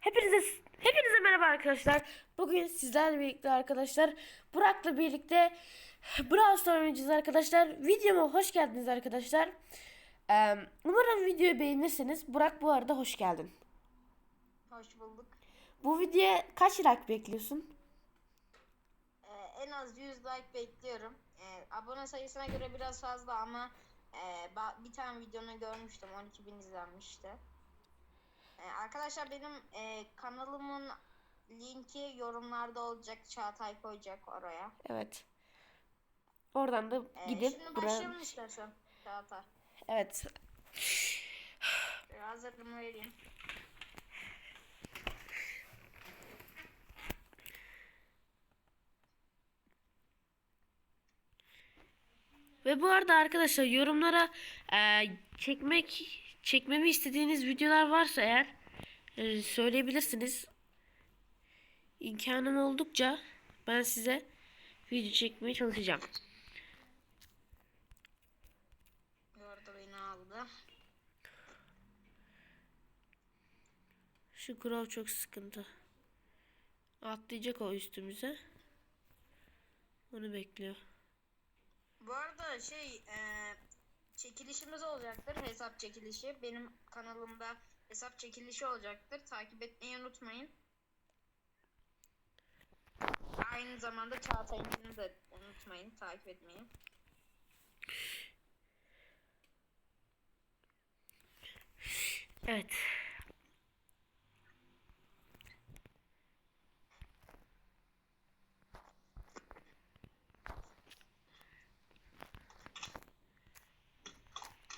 Hepinize hepinize merhaba arkadaşlar. Bugün sizlerle birlikte arkadaşlar Burak'la birlikte Brawl Stars oynayacağız arkadaşlar. Videoma hoş geldiniz arkadaşlar. Ee, umarım videoyu beğenirsiniz. Burak bu arada hoş geldin. Hoş bulduk. Bu videoya kaç like bekliyorsun? Ee, en az 100 like bekliyorum. Ee, abone sayısına göre biraz fazla ama e, bir tane videonu görmüştüm. 12 bin izlenmişti. Ee, arkadaşlar benim e, kanalımın linki yorumlarda olacak. Çağatay koyacak oraya. Evet. Oradan da Ee, gidip şimdi başlayalım istersen Çağatay. Evet. Ee, hazırlığımı vereyim. Ve bu arada arkadaşlar yorumlara e, çekmek çekmemi istediğiniz videolar varsa eğer e, söyleyebilirsiniz. İmkanım oldukça ben size video çekmeye çalışacağım. Bu arada beni aldı. Şu Grove çok sıkıntı. Atlayacak o üstümüze. Onu bekliyor. Bu arada şey e, çekilişimiz olacaktır. Hesap çekilişi. Benim kanalımda hesap çekilişi olacaktır. Takip etmeyi unutmayın. Aynı zamanda Çağatay'ınkini de unutmayın takip etmeyi. Evet.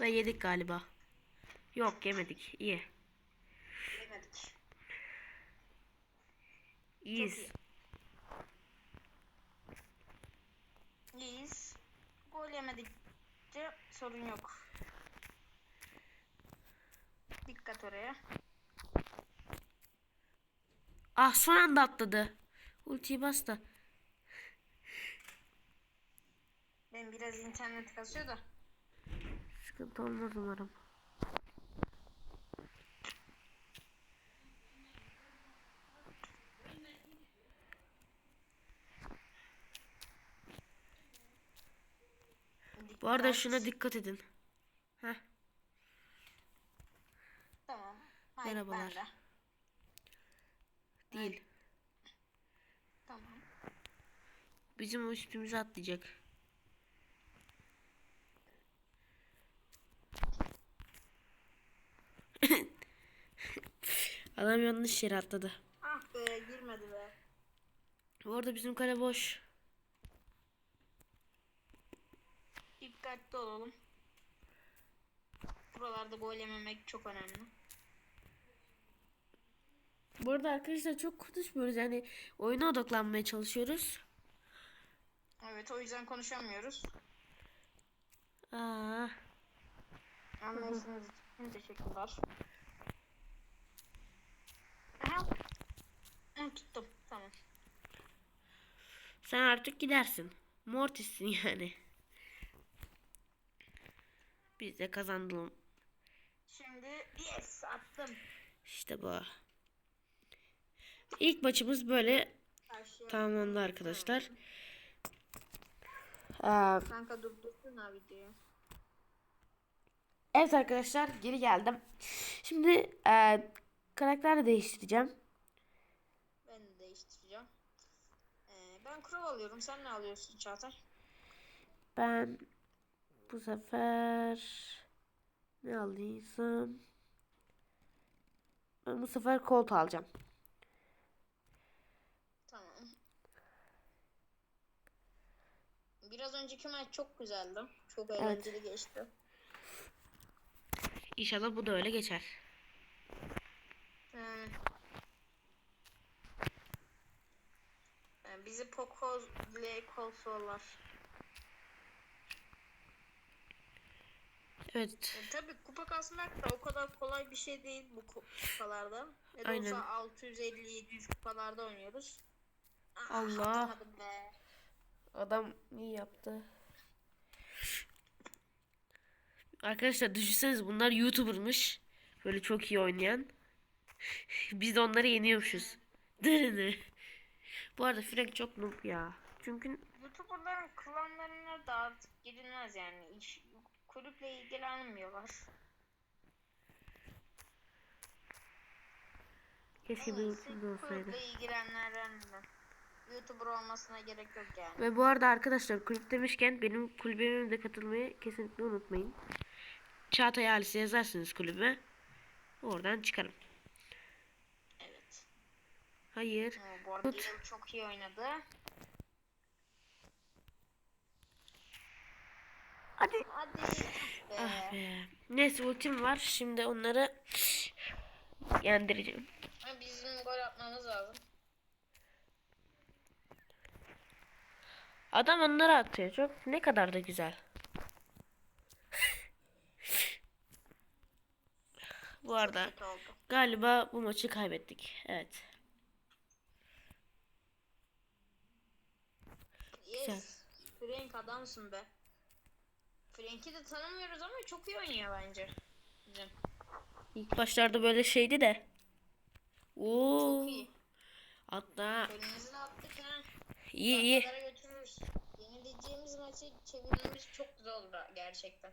Ve yedik galiba. Yok yemedik. İyi. Bilemedik. İyiyiz. İyiyiz. Gol yemedikçe sorun yok. Dikkat oraya. Ah son anda atladı. Ultiyi bastı. Benim biraz internet kasıyor da. Sıkıntı olmaz umarım. Bu arada şuna dikkat edin. Heh. Tamam. Hayır, Merhabalar. de. Değil. Tamam. Bizim üstümüze atlayacak. Adam yanlış yere atladı. Ah be girmedi be. Bu arada bizim kale boş. Dikkatli olalım. Buralarda gol yememek çok önemli. Bu arada arkadaşlar çok konuşmuyoruz. Yani oyuna odaklanmaya çalışıyoruz. Evet o yüzden konuşamıyoruz. Aa, Anlayışınız için teşekkürler. Hı, tuttum. Tamam. sen artık gidersin. Mortis'sin yani. Biz de kazandım. Şimdi yes attım. İşte bu. İlk maçımız böyle Karşıya. tamamlandı arkadaşlar. Aa, Kanka durdursana videoyu. evet arkadaşlar geri geldim. Şimdi e, karakter de değiştireceğim. Ben de değiştireceğim. Ee, ben Crow alıyorum. Sen ne alıyorsun Çağatay? Ben bu sefer ne alıysam ben bu sefer Colt alacağım. Tamam. Biraz önceki maç çok güzeldi. Çok eğlenceli geçti. İnşallah bu da öyle geçer. Ee, yani bizi Poco ile kolsuyorlar. Evet. E, tabii kupa kasmak da o kadar kolay bir şey değil bu ku- kupalarda. Ne de Aynen. olsa 650-700 kupalarda oynuyoruz. Aa, Allah. Adam iyi yaptı. Arkadaşlar düşünseniz bunlar YouTuber'mış. Böyle çok iyi oynayan. Biz de onları yeniyormuşuz. Dırını. Bu arada Frank çok noob ya. Çünkü YouTuber'ların klanlarına da artık girilmez yani. İş, kulüple ilgilenmiyorlar. keşke bir iyisi YouTube'da olsaydı. kulüple ilgilenenlerden YouTuber olmasına gerek yok yani. Ve bu arada arkadaşlar kulüp demişken benim kulübüme de katılmayı kesinlikle unutmayın. Çağatay ailesi yazarsınız kulübe. Oradan çıkarım. Hayır. Oo, bu arada Tut. Gale çok iyi oynadı. Hadi. Hadi. Be. Ah be. Neyse ultim var. Şimdi onları yendireceğim. Bizim gol atmamız lazım. Adam onları atıyor. Çok ne kadar da güzel. bu arada galiba bu maçı kaybettik. Evet. Yes. Frank adamsın be. Frank'i de tanımıyoruz ama çok iyi oynuyor bence. Bizim. İlk başlarda böyle şeydi de. Oo. Çok iyi. Hatta de attık ha. iyi iyi. Yenileceğimiz maçı çevirmemiz çok güzel oldu gerçekten.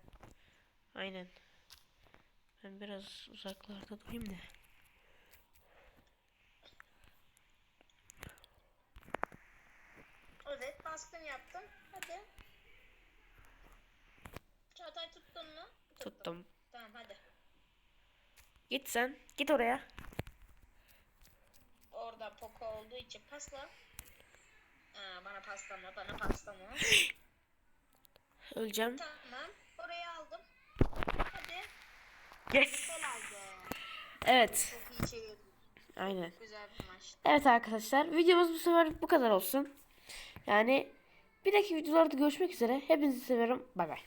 Aynen. Ben biraz uzaklarda durayım da. Evet baskın yaptım. Hadi. Çağatay tuttun Tuttum. Tamam hadi. Git sen. Git oraya. Orada Poco olduğu için pasla. Aa, bana paslama, bana paslama. Öleceğim. tamam. Orayı aldım. Hadi. Yes. Evet. Çok iyi çevirdim. Aynen. Güzel bir maçtı. Evet arkadaşlar. Videomuz bu sefer bu kadar olsun. Yani bir dahaki videolarda görüşmek üzere. Hepinizi seviyorum. Bay bay.